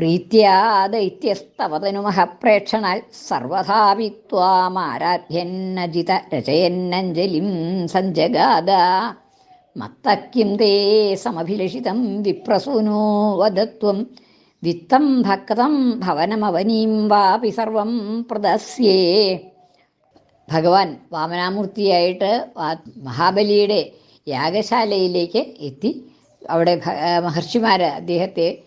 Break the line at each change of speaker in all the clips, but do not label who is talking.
പ്രീത്യാ പ്രേക്ഷണാൽ സർവഥാപി ത്വാമാരാധ്യന്നജിത രചയന്നഞ്ജലിം സഞ്ജഗാദ. മത്തക്കിം തേ സമഭിലഷിതം വിപ്രസൂനോ വദത്വം. വിത്തം ഭക്തം ഭവനമവനീം വാപി സർവം പ്രദസ്യേ. ഭഗവാൻ വാമനാമൂർത്തിയായിട്ട് മഹാബലിയുടെ യാഗശാലയിലേക്ക് എത്തി. അവിടെ മഹർഷിമാർ അദ്ദേഹത്തെ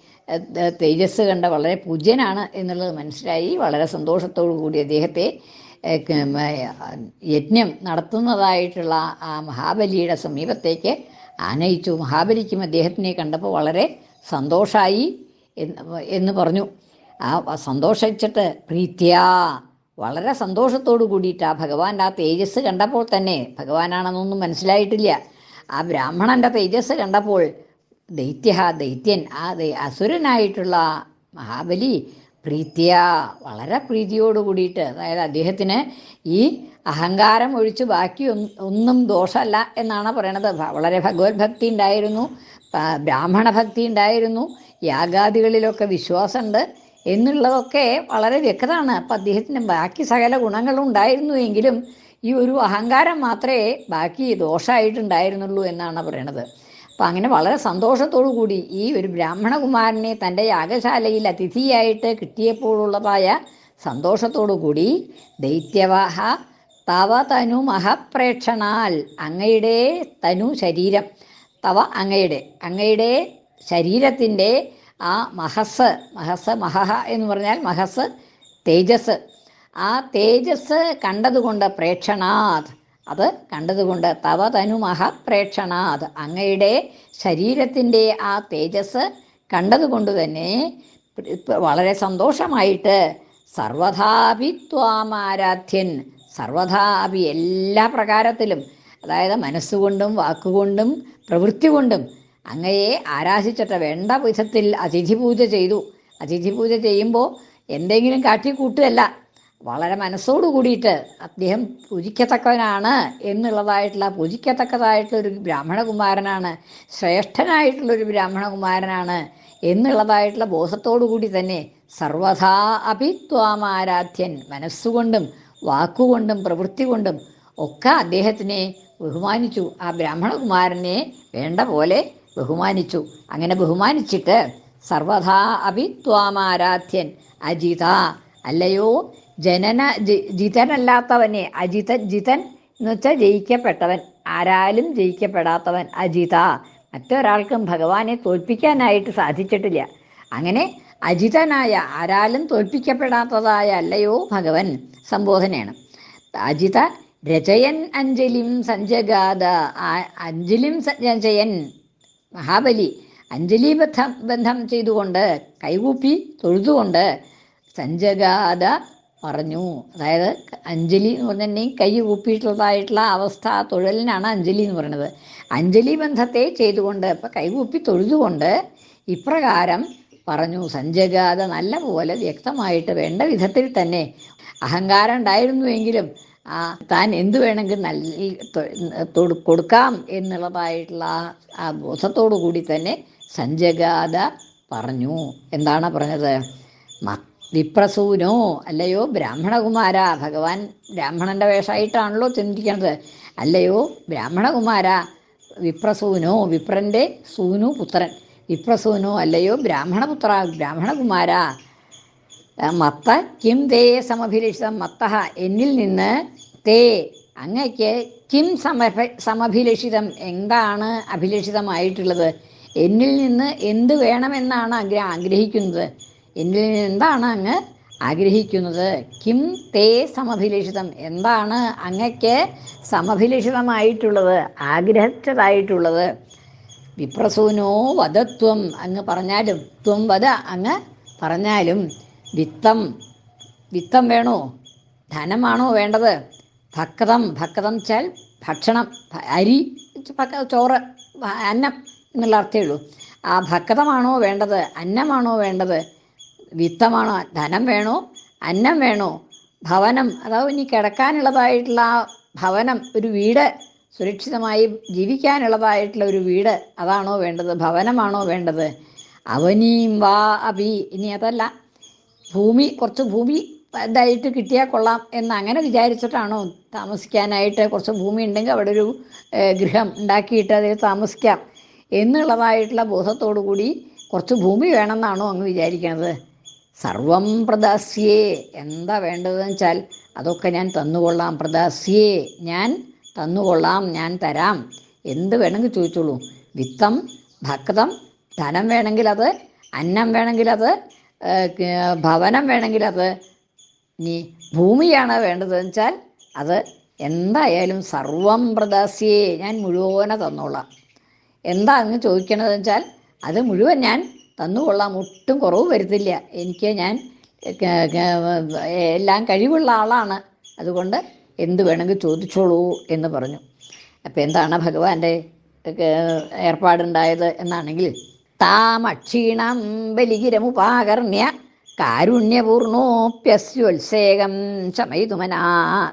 തേജസ് കണ്ട വളരെ പൂജ്യനാണ് എന്നുള്ളത് മനസ്സിലായി. വളരെ സന്തോഷത്തോടു കൂടി അദ്ദേഹത്തെ യജ്ഞം നടത്തുന്നതായിട്ടുള്ള ആ മഹാബലിയുടെ സമീപത്തേക്ക് ആനയിച്ചു. മഹാബലിക്കും അദ്ദേഹത്തിനെ കണ്ടപ്പോൾ വളരെ സന്തോഷമായി എന്ന് പറഞ്ഞു. ആ സന്തോഷിച്ചിട്ട് പ്രീത്യാ വളരെ സന്തോഷത്തോടു കൂടിയിട്ട് ആ ഭഗവാന്റെ ആ തേജസ് കണ്ടപ്പോൾ തന്നെ ഭഗവാനാണെന്നൊന്നും മനസ്സിലായിട്ടില്ല. ആ ബ്രാഹ്മണന്റെ തേജസ് കണ്ടപ്പോൾ ദൈത്യ ദൈത്യൻ. ആ അസുരനായിട്ടുള്ള മഹാബലി പ്രീത്യ വളരെ പ്രീതിയോട് കൂടിയിട്ട് അതായത് അദ്ദേഹത്തിന് ഈ അഹങ്കാരം ഒഴിച്ച് ബാക്കി ഒന്നും ദോഷമല്ല എന്നാണ് പറയണത്. വളരെ ഭഗവത് ഭക്തി ഉണ്ടായിരുന്നു. ബ്രാഹ്മണ ഭക്തി ഉണ്ടായിരുന്നു. യാഗാദികളിലൊക്കെ വിശ്വാസമുണ്ട് എന്നുള്ളതൊക്കെ വളരെ വ്യക്തമാണ്. അപ്പം അദ്ദേഹത്തിന് ബാക്കി സകല ഗുണങ്ങളും ഉണ്ടായിരുന്നു എങ്കിലും ഈ ഒരു അഹങ്കാരം മാത്രമേ ബാക്കി ദോഷമായിട്ടുണ്ടായിരുന്നുള്ളൂ എന്നാണ് പറയണത്. അപ്പം അങ്ങനെ വളരെ സന്തോഷത്തോടു കൂടി ഈ ഒരു ബ്രാഹ്മണകുമാരനെ തന്റെ യാഗശാലയിൽ അതിഥിയായിട്ട് കിട്ടിയപ്പോഴുള്ളതായ സന്തോഷത്തോടു കൂടി ദൈത്യവാഹ തവ തനു മഹപ്രേക്ഷണാൽ അങ്ങയുടെ തനു ശരീരം. തവ അങ്ങയുടെ അങ്ങയുടെ ശരീരത്തിന്റെ ആ മഹസ് മഹസ് മഹഹ എന്ന് പറഞ്ഞാൽ മഹസ് തേജസ്. ആ തേജസ് കണ്ടതുകൊണ്ട് പ്രേക്ഷണാത് അത് കണ്ടതുകൊണ്ട് തവ തനു പ്രേക്ഷണാത്. അങ്ങയുടെ ശരീരത്തിന്റെ ആ തേജസ് കണ്ടതുകൊണ്ട് തന്നെ വളരെ സന്തോഷമായിട്ട് സർവഥാപി ത്വാമാരാധ്യൻ സർവഥാപി എല്ലാ പ്രകാരത്തിലും അതായത് മനസ്സുകൊണ്ടും വാക്കുകൊണ്ടും പ്രവൃത്തി കൊണ്ടും അങ്ങയെ ആരാധിച്ചിട്ട് വേണ്ട വിധത്തിൽ അതിഥി പൂജ ചെയ്തു. അതിഥി പൂജ ചെയ്യുമ്പോൾ എന്തെങ്കിലും കാട്ടിക്കൂട്ടുകയല്ല. വളരെ മനസ്സോടു കൂടിയിട്ട് അദ്ദേഹം പൂജിക്കത്തക്കവനാണ് എന്നുള്ളതായിട്ടുള്ള പൂജിക്കത്തക്കതായിട്ടുള്ള ഒരു ബ്രാഹ്മണകുമാരനാണ് ശ്രേഷ്ഠനായിട്ടുള്ള ഒരു ബ്രാഹ്മണകുമാരനാണ് എന്നുള്ളതായിട്ടുള്ള ബോധത്തോടു കൂടി തന്നെ സർവഥാ അഭിത്വാമാരാധ്യൻ മനസ്സുകൊണ്ടും വാക്കുകൊണ്ടും പ്രവൃത്തി കൊണ്ടും ഒക്കെ അദ്ദേഹത്തിനെ ബഹുമാനിച്ചു. ആ ബ്രാഹ്മണകുമാരനെ വേണ്ട പോലെ ബഹുമാനിച്ചു. അങ്ങനെ ബഹുമാനിച്ചിട്ട് സർവഥാ അഭിത്വാമാരാധ്യൻ അജിത അല്ലയോ ജനന ജിതനല്ലാത്തവനെ അജിതൻ ജിതൻ എന്ന് വെച്ചാൽ ജയിക്കപ്പെട്ടവൻ. ആരാലും ജയിക്കപ്പെടാത്തവൻ അജിത. മറ്റൊരാൾക്കും ഭഗവാനെ തോൽപ്പിക്കാനായിട്ട് സാധിച്ചിട്ടില്ല. അങ്ങനെ അജിതനായ ആരാലും തോൽപ്പിക്കപ്പെടാത്തതായ അല്ലയോ ഭഗവൻ സംബോധനയാണ്. അജിത രചയൻ അഞ്ജലിം സഞ്ജഗാത അഞ്ജലിം സഞ്ജയൻ മഹാബലി അഞ്ജലി ബന്ധം ബന്ധം ചെയ്തുകൊണ്ട് കൈകൂപ്പി തൊഴുതുകൊണ്ട് സഞ്ജഗാത പറഞ്ഞു. അതായത് അഞ്ജലി എന്ന് പറഞ്ഞിട്ടുണ്ടെങ്കിൽ കൈ കൂപ്പിയിട്ടുള്ളതായിട്ടുള്ള അവസ്ഥ തൊഴലിനാണ് അഞ്ജലി എന്ന് പറയുന്നത്. അഞ്ജലി ബന്ധത്തെ ചെയ്തുകൊണ്ട് ഇപ്പം കൈകൂപ്പി തൊഴുതുകൊണ്ട് ഇപ്രകാരം പറഞ്ഞു സഞ്ജഗാത നല്ല പോലെ വ്യക്തമായിട്ട് വേണ്ട വിധത്തിൽ തന്നെ അഹങ്കാരം ഉണ്ടായിരുന്നുവെങ്കിലും ആ താൻ എന്തു വേണമെങ്കിൽ നല്ല കൊടുക്കാം എന്നുള്ളതായിട്ടുള്ള ആ- ബോധത്തോടു കൂടി തന്നെ സഞ്ജഗാത പറഞ്ഞു. എന്താണ് പറഞ്ഞത്? വിപ്രസൂനോ അല്ലയോ ബ്രാഹ്മണകുമാര? ഭഗവാൻ ബ്രാഹ്മണന്റെ വേഷമായിട്ടാണല്ലോ ചിന്തിക്കുന്നത്. അല്ലയോ ബ്രാഹ്മണകുമാര? വിപ്രസൂനോ വിപ്രന്റെ സൂനു പുത്രൻ. വിപ്രസൂനോ അല്ലയോ ബ്രാഹ്മണപുത്ര? ബ്രാഹ്മണകുമാര? മത്ത കിം തേ സമഭിലഷിതം? മത്ത എന്നിൽ നിന്ന് തേ അങ്ങയ്ക്ക് കിം സമഭ സമഭിലഷിതം എന്താണ് അഭിലഷിതമായിട്ടുള്ളത്? എന്നിൽ നിന്ന് എന്ത് വേണമെന്നാണ് ആഗ്ര ആഗ്രഹിക്കുന്നത്? എന്നിൽ എന്താണ് അങ്ങ് ആഗ്രഹിക്കുന്നത്? കിം തേ സമഭിലഷിതം. എന്താണ് അങ്ങയ്ക്ക് സമഭിലഷിതമായിട്ടുള്ളത് ആഗ്രഹിച്ചതായിട്ടുള്ളത്? വിപ്രസൂനോ വധത്വം അങ്ങ് പറഞ്ഞാലും ത്വം വധ അങ്ങ് പറഞ്ഞാലും വിത്തം. വിത്തം വേണോ? ധനമാണോ വേണ്ടത്? ഭക്തം. ഭക്തം വെച്ചാൽ ഭക്ഷണം. അരി ചോറ് അന്നം എന്നുള്ള അർത്ഥമേ ഉള്ളൂ. ആ ഭക്തമാണോ വേണ്ടത്? അന്നമാണോ വേണ്ടത്? വിത്തമാണോ? ധനം വേണോ? അന്നം വേണോ? ഭവനം. അതാവും ഇനി കിടക്കാനുള്ളതായിട്ടുള്ള ആ ഭവനം. ഒരു വീട് സുരക്ഷിതമായി ജീവിക്കാനുള്ളതായിട്ടുള്ള ഒരു വീട് അതാണോ വേണ്ടത്? ഭവനമാണോ വേണ്ടത്? അവനീം വാ അഭി. ഇനി അതല്ല. ഭൂമി കുറച്ച് ഭൂമി ഇതായിട്ട് കിട്ടിയാൽ കൊള്ളാം എന്ന് അങ്ങനെ വിചാരിച്ചിട്ടാണോ താമസിക്കാനായിട്ട് കുറച്ച് ഭൂമി ഉണ്ടെങ്കിൽ അവിടെ ഒരു ഗൃഹം ഉണ്ടാക്കിയിട്ട് അതിൽ താമസിക്കാം. എന്നുള്ളതായിട്ടുള്ള ബോധത്തോടു കൂടി കുറച്ച് ഭൂമി വേണമെന്നാണോ അങ്ങ് വിചാരിക്കണത്. സർവം പ്രദാസ്യേ. എന്താ വേണ്ടതെന്ന് വെച്ചാൽ അതൊക്കെ ഞാൻ തന്നുകൊള്ളാം. പ്രദാസ്യേ ഞാൻ തന്നുകൊള്ളാം ഞാൻ തരാം. എന്ത് വേണമെങ്കിൽ ചോദിച്ചോളൂ. വിത്തം ഭക്തം ധനം വേണമെങ്കിൽ അത് അന്നം വേണമെങ്കിൽ അത് ഭവനം വേണമെങ്കിൽ അത്. ഇനി ഭൂമിയാണ് വേണ്ടതെന്ന് വെച്ചാൽ അത് എന്തായാലും സർവം പ്രദാസ്യേ ഞാൻ മുഴുവനെ തന്നോളാം. എന്താ അങ്ങ് ചോദിക്കണതെന്ന് വെച്ചാൽ അത് മുഴുവൻ ഞാൻ തന്നുകൊള്ളാം ഒട്ടും കുറവ് വരുത്തില്ല. എനിക്ക് ഞാൻ എല്ലാം കഴിവുള്ള ആളാണ്. അതുകൊണ്ട് എന്ത് വേണമെങ്കിൽ ചോദിച്ചോളൂ എന്ന് പറഞ്ഞു. അപ്പോൾ എന്താണ് ഭഗവാന്റെ ഏർപ്പാടുണ്ടായത് എന്നാണെങ്കിൽ താമക്ഷീണം ബലിഗിരമുപാകർണ്യ കാരുണ്യപൂർണോപ്യസ്യോത്സേകം ശമയിതുമനാ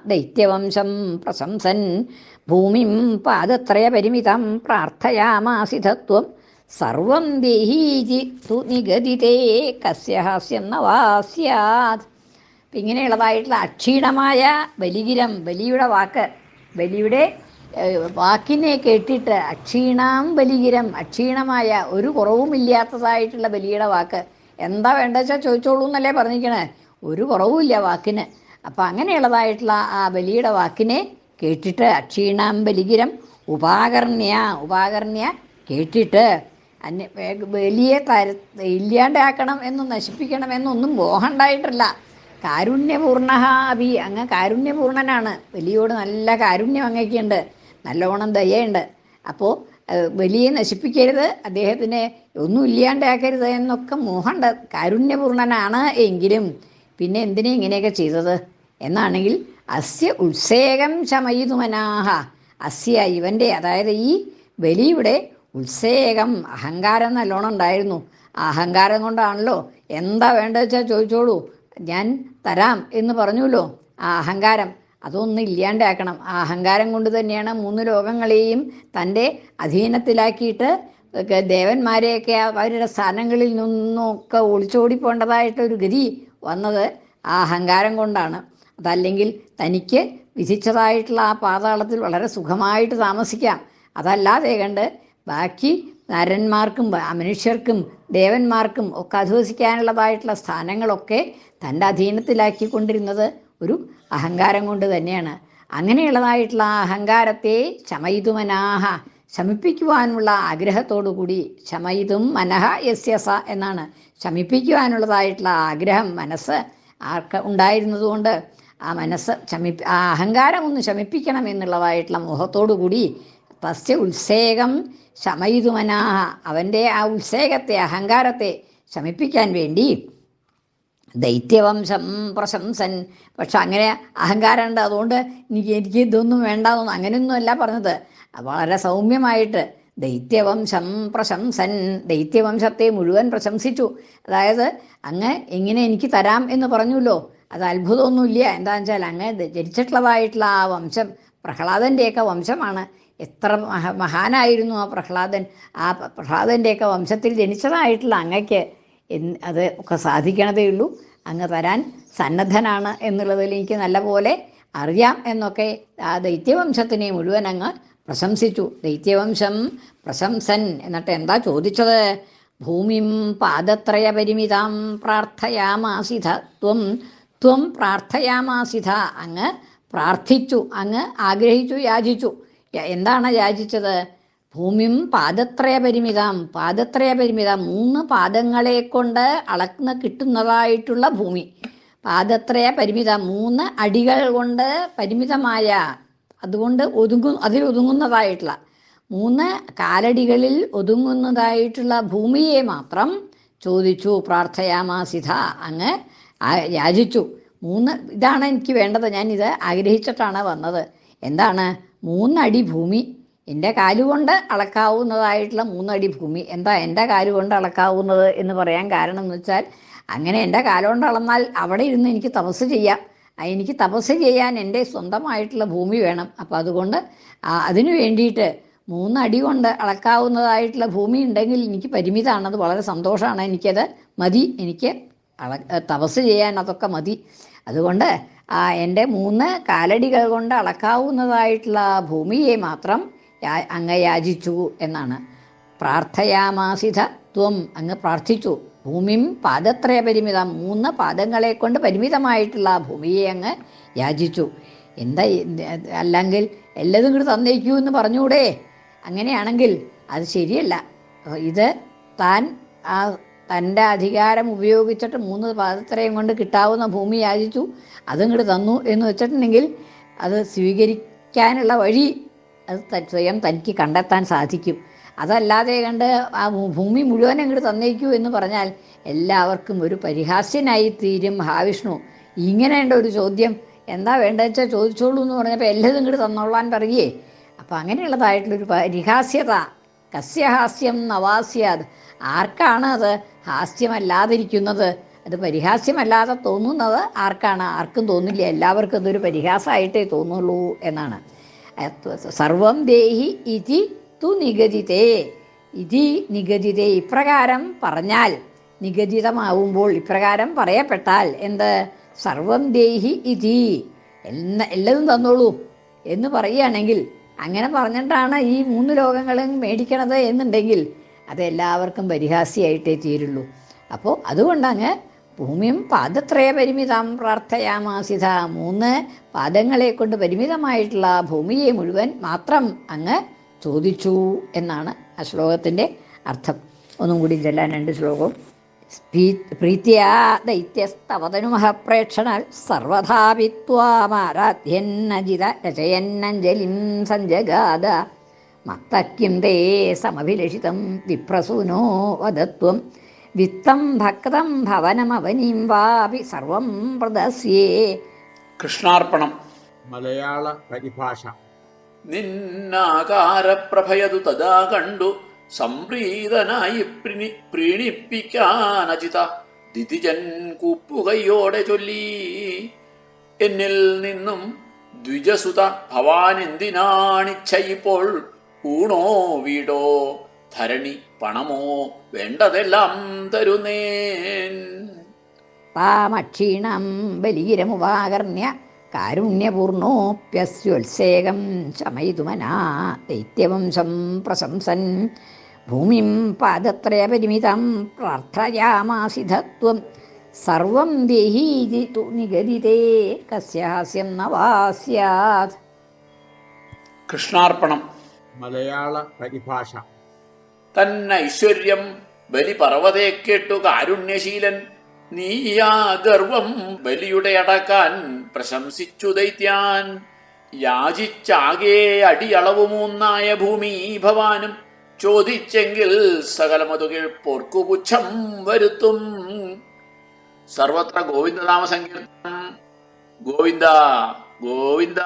ദൈത്യവംശം പ്രശംസൻ ഭൂമിം പാദത്രയപരിമിതം പ്രാർത്ഥയാമാസിധത്വം സർവം ദേഹീജി തു നിഗതിതേ കസ്യ ഹാസ്യം നവാസ്യാത് ഇങ്ങനെയുള്ളതായിട്ടുള്ള അക്ഷീണമായ ബലിഗിരം ബലിയുടെ വാക്ക് ബലിയുടെ വാക്കിനെ കേട്ടിട്ട് അക്ഷീണാം ബലിഗിരം അക്ഷീണമായ ഒരു കുറവുമില്ലാത്തതായിട്ടുള്ള ബലിയുടെ വാക്ക്. എന്താ വേണ്ടത് വെച്ചാൽ ചോദിച്ചോളൂ എന്നല്ലേ പറഞ്ഞിരിക്കണേ? ഒരു കുറവുമില്ല വാക്കിന്. അപ്പം അങ്ങനെയുള്ളതായിട്ടുള്ള ആ ബലിയുടെ വാക്കിനെ കേട്ടിട്ട് അക്ഷീണാം ബലിഗിരം ഉപാകർണ്യ ഉപാകർണ്യ കേട്ടിട്ട് അന്യ വലിയ തര ഇല്ലാണ്ടാക്കണം എന്നും നശിപ്പിക്കണം എന്നൊന്നും മോഹമുണ്ടായിട്ടില്ല കാരുണ്യപൂർണ അഭി അങ്ങ് കാരുണ്യപൂർണനാണ്. വലിയോട് നല്ല കാരുണ്യം അങ്ങേക്കുണ്ട്. നല്ലോണം ദയുണ്ട് അപ്പോൾ വലിയ നശിപ്പിക്കരുത്. അദ്ദേഹത്തിനെ ഒന്നും ഇല്ലാണ്ടാക്കരുത് എന്നൊക്കെ മോഹമുണ്ട് കാരുണ്യപൂർണനാണ് എങ്കിലും പിന്നെ എന്തിനാ ഇങ്ങനെയൊക്കെ ചെയ്തത്? എന്നാണെങ്കിൽ അസ്യ ഉത്സേകം ശമയിതുമനാഹ. അസ്യ ഇവന്റെ അതായത് ഈ ബലിയുടെ ഉത്സേകം അഹങ്കാരം നല്ലോണം ഉണ്ടായിരുന്നു. അഹങ്കാരം കൊണ്ടാണല്ലോ. എന്താ വേണ്ടത് വെച്ചാൽ ചോദിച്ചോളൂ. ഞാൻ തരാം എന്ന് പറഞ്ഞുല്ലോ ആ അഹങ്കാരം അതൊന്നും ഇല്ലാണ്ടാക്കണം. ആ അഹങ്കാരം കൊണ്ട് തന്നെയാണ് മൂന്ന് ലോകങ്ങളെയും തന്റെ അധീനത്തിലാക്കിയിട്ട് ദേവന്മാരെയൊക്കെ അവരുടെ സ്ഥാനങ്ങളിൽ നിന്നൊക്കെ ഒളിച്ചോടി പോകേണ്ടതായിട്ടൊരു ഗതി വന്നത് ആ അഹങ്കാരം കൊണ്ടാണ്. അതല്ലെങ്കിൽ തനിക്ക് വിധിച്ചതായിട്ടുള്ള ആ പാതാളത്തിൽ വളരെ സുഖമായിട്ട് താമസിക്കാം. അതല്ലാതെ കണ്ട് ബാക്കി നരന്മാർക്കും മനുഷ്യർക്കും ദേവന്മാർക്കും ഒക്കെ അധിവസിക്കാനുള്ളതായിട്ടുള്ള സ്ഥാനങ്ങളൊക്കെ തന്റെ അധീനത്തിലാക്കിക്കൊണ്ടിരുന്നത് ഒരു അഹങ്കാരം കൊണ്ട് തന്നെയാണ്. അങ്ങനെയുള്ളതായിട്ടുള്ള ആ അഹങ്കാരത്തെ ശമയിതുമനാഹ ശമിപ്പിക്കുവാനുള്ള ആഗ്രഹത്തോടു കൂടി ശമയിതും മനഃ യസ്യസ എന്നാണ് ശമിപ്പിക്കുവാനുള്ളതായിട്ടുള്ള ആഗ്രഹം മനസ്സ് ആർക്ക് ഉണ്ടായിരുന്നതുകൊണ്ട് ആ മനസ്സ് ശമി ആ അഹങ്കാരം ഒന്ന് ശമിപ്പിക്കണം എന്നുള്ളതായിട്ടുള്ള മോഹത്തോടു കൂടി തസ്യ ഉത്സേകം ശമയിതുമനാഹ. അവന്റെ ആ ഉത്സേകത്തെ അഹങ്കാരത്തെ ശമിപ്പിക്കാൻ വേണ്ടി ദൈത്യവംശം പ്രശംസൻ. പക്ഷെ അങ്ങനെ അഹങ്കാരം ഉണ്ട്. അതുകൊണ്ട് എനിക്ക് എനിക്ക് ഇതൊന്നും വേണ്ടാതൊന്നും അങ്ങനെയൊന്നും അല്ല പറഞ്ഞത്. വളരെ സൗമ്യമായിട്ട് ദൈത്യവംശം പ്രശംസൻ. ദൈത്യവംശത്തെ മുഴുവൻ പ്രശംസിച്ചു. അതായത് അങ്ങ് എങ്ങനെ എനിക്ക് തരാം എന്ന് പറഞ്ഞല്ലോ അത് അത്ഭുതമൊന്നുമില്ല. എന്താണെന്ന് വെച്ചാൽ അങ്ങ് ജനിച്ചിട്ടുള്ളതായിട്ടുള്ള ആ വംശം പ്രഹ്ലാദന്റെയൊക്കെ വംശമാണ്. എത്ര മഹ മഹാനായിരുന്നു ആ പ്രഹ്ലാദൻ. ആ പ്രഹ്ലാദന്റെയൊക്കെ വംശത്തിൽ ജനിച്ചതായിട്ടുള്ള അങ്ങയ്ക്ക് അത് ഒക്കെ സാധിക്കണതേ ഉള്ളൂ. അങ്ങ് തരാൻ സന്നദ്ധനാണ് എന്നുള്ളതിൽ എനിക്ക് നല്ലപോലെ അറിയാം എന്നൊക്കെ ആ ദൈത്യവംശത്തിനെ മുഴുവൻ അങ്ങ് പ്രശംസിച്ചു. ദൈത്യവംശം പ്രശംസൻ എന്നിട്ട് എന്താ ചോദിച്ചത്? ഭൂമിം പാദത്രയ പരിമിതം പ്രാർത്ഥയാമാസിധ. ത്വം ത്വം പ്രാർത്ഥയാമാസിധ. അങ്ങ് പ്രാർത്ഥിച്ചു അങ്ങ് ആഗ്രഹിച്ചു യാചിച്ചു. എന്താണ് യാചിച്ചത്? ഭൂമിയും പാദത്രയ പരിമിതം. പാദത്രയ പരിമിതം. മൂന്ന് പാദങ്ങളെ കൊണ്ട് അളക്കുന്ന കിട്ടുന്നതായിട്ടുള്ള ഭൂമി. പാദത്രയ പരിമിതം. മൂന്ന് അടികൾ കൊണ്ട് പരിമിതമായ അതുകൊണ്ട് ഒതുങ്ങു അതിൽ ഒതുങ്ങുന്നതായിട്ടുള്ള. മൂന്ന് കാലടികളിൽ ഒതുങ്ങുന്നതായിട്ടുള്ള ഭൂമിയെ മാത്രം ചോദിച്ചു പ്രാർത്ഥയാമാസിധ അങ്ങ് യാചിച്ചു. മൂന്ന് ഇതാണ് എനിക്ക് വേണ്ടത്. ഞാൻ ഇത് ആഗ്രഹിച്ചിട്ടാണ് വന്നത്. എന്താണ്? മൂന്നടി ഭൂമി. എന്റെ കാലുകൊണ്ട് അളക്കാവുന്നതായിട്ടുള്ള മൂന്നടി ഭൂമി. എന്താ എന്റെ കാലുകൊണ്ട് അളക്കാവുന്നത് എന്ന് പറയാൻ കാരണം എന്ന് വെച്ചാൽ അങ്ങനെ എന്റെ കാലുകൊണ്ട് അളന്നാൽ അവിടെ ഇരുന്ന് എനിക്ക് തപസ് ചെയ്യാം. എനിക്ക് തപസ് ചെയ്യാൻ എന്റെ സ്വന്തമായിട്ടുള്ള ഭൂമി വേണം. അപ്പം അതുകൊണ്ട് അതിനു വേണ്ടിയിട്ട് മൂന്നടി കൊണ്ട് അളക്കാവുന്നതായിട്ടുള്ള ഭൂമി ഉണ്ടെങ്കിൽ എനിക്ക് പരിമിതമാണ് അത് വളരെ സന്തോഷമാണ്. എനിക്കത് മതി. എനിക്ക് അള തപസ് ചെയ്യാൻ അതൊക്കെ മതി. അതുകൊണ്ട് ആ എന്റെ മൂന്ന് കാലടികൾ കൊണ്ട് അളക്കാവുന്നതായിട്ടുള്ള ഭൂമിയെ മാത്രം അങ്ങ് യാചിച്ചു എന്നാണ്. പ്രാർത്ഥയാമാസിത ത്വം അങ്ങ് പ്രാർത്ഥിച്ചു. ഭൂമിയും പാദത്രയ പരിമിതം മൂന്ന് പാദങ്ങളെ കൊണ്ട് പരിമിതമായിട്ടുള്ള ആ ഭൂമിയെ അങ്ങ് യാചിച്ചു. എന്താ അല്ലെങ്കിൽ എല്ലതും കൂടി തന്നേക്കൂ എന്ന് പറഞ്ഞൂടെ? അങ്ങനെയാണെങ്കിൽ അത് ശരിയല്ല. ഇത് താൻ ആ തന്റെ അധികാരം ഉപയോഗിച്ചിട്ട് മൂന്ന് പാദത്രയും കൊണ്ട് കിട്ടാവുന്ന ഭൂമി യാചിച്ചു. അതും കൂടി തന്നു എന്ന് വെച്ചിട്ടുണ്ടെങ്കിൽ അത് സ്വീകരിക്കാനുള്ള വഴി അത് സ്വയം തനിക്ക് കണ്ടെത്താൻ സാധിക്കും. അതല്ലാതെ കണ്ട് ആ ഭൂമി മുഴുവൻ അങ്ങോട്ട് തന്നേക്കൂ എന്ന് പറഞ്ഞാൽ എല്ലാവർക്കും ഒരു പരിഹാസ്യനായി തീരും മഹാവിഷ്ണു. ഇങ്ങനെയുണ്ട് ഒരു ചോദ്യം. എന്താ വേണ്ടത് വെച്ചാൽ ചോദിച്ചോളൂ എന്ന് പറഞ്ഞപ്പോൾ എല്ലാതും ഇങ്ങോട്ട് തന്നോളാൻ പറയേ. അപ്പം അങ്ങനെയുള്ളതായിട്ടുള്ളൊരു പരിഹാസ്യത. കസ്യഹാസ്യം നവാസ്യാത്. ആർക്കാണ് അത് ഹാസ്യമല്ലാതിരിക്കുന്നത്? അത് പരിഹാസ്യമല്ലാതെ തോന്നുന്നത് ആർക്കാണ്? ആർക്കും തോന്നില്ല. എല്ലാവർക്കും അതൊരു പരിഹാസമായിട്ടേ തോന്നുള്ളൂ എന്നാണ്. സർവം ദേഹി ഇതി തു നിഗദിതേ ഇതി നിഗദിതേ ഇപ്രകാരം പറഞ്ഞാൽ നിഗതിതമാവുമ്പോൾ ഇപ്രകാരം പറയപ്പെട്ടാൽ എന്ത്? സർവം ദേഹി ഇതി. എല്ലാ എല്ലതും തന്നോളൂ എന്ന് പറയുകയാണെങ്കിൽ അങ്ങനെ പറഞ്ഞിട്ടാണ് ഈ മൂന്ന് ലോകങ്ങളും മേടിക്കണത് എന്നുണ്ടെങ്കിൽ അത് എല്ലാവർക്കും പരിഹാസ്യമായിട്ടേ തീരുള്ളൂ. അപ്പോൾ അതുകൊണ്ടങ്ങ് ഭൂമിയും പാദത്രയ പരിമിതം പ്രാർത്ഥയാമാസിത. മൂന്ന് പാദങ്ങളെ കൊണ്ട് പരിമിതമായിട്ടുള്ള ഭൂമിയെ മുഴുവൻ മാത്രം അങ്ങ് ചോദിച്ചു എന്നാണ് ആ ശ്ലോകത്തിന്റെ അർത്ഥം. ഒന്നും കൂടി ചെല്ലാൻ രണ്ട് ശ്ലോകവും. പ്രീത്യാ ദൈത്യസ്തവതനുമഹപ്രേക്ഷണാൽ സർവഥാപി ത്വാമാരാധ്യന്നജിത രചയന്നഞ്ജലിം സഞ്ജഗാദ മത്തക്കിം തേ സമഭിലഷിതം വിപ്രസൂനോ വദത്വം. വിത്തം ഭക്തം ഭവനമവനീം വാപി സർവം പ്രദസ്യേ.
കൃഷ്ണാർപ്പണം.
മലയാള പരിഭാഷ.
നിന്നാകാരപ്രഭയതു തഥാ കണ്ടു. സംപ്രീതനായി പ്രിണി പ്രീണിപ്പിക്കാനജിത ദിതിജൻ കൂപ്പുകയോടെ ചൊല്ലി. എന്നിൽ നിന്നും ദ്വിജസുത ഭവാൻ എന്തിനാണിച്ഛയിപ്പോൾ ഊണോ വീടോ ധരണി പണമോ വേണ്ടതെല്ലാം തരുന്നേൻ.
പാമക്ഷീണം ബലീരമുപാകർണ്യ കാരുണ്യപൂർണോപ്യസ്യോത്സേകം ശമയിതുമനാ ദൈത്യവംശം പ്രശംസൻ. ഭൂമിം പാദത്രയപരിമിതം പ്രാർത്ഥയാമാസിധത്വം സർവം ദേഹീതി തു നിഗദിതേ കസ്യാസ്യം നവാസ്യാത്
കൃഷ്ണാർപ്പണം.
മലയാള പരിഭാഷ.
തന്നൈശ്വര്യം ബലി പർവതേ കേട്ടു കാരുണ്യശീലൻ. നീയാ ഗർവം ബലിയുടെ അടക്കാൻ പ്രശംസിച്ചു ദൈത്യാൻ. യാചിച്ചാകെ അടിയളവു മൂന്നായ ഭൂമി ഭവാനും ചോദിച്ചെങ്കിൽ സകലമതുകിൽ പോർക്കുപുച്ഛം വരുത്തും. സർവത്ര ഗോവിന്ദനാമ സങ്കീർത്തനം ഗോവിന്ദ ഗോവിന്ദ.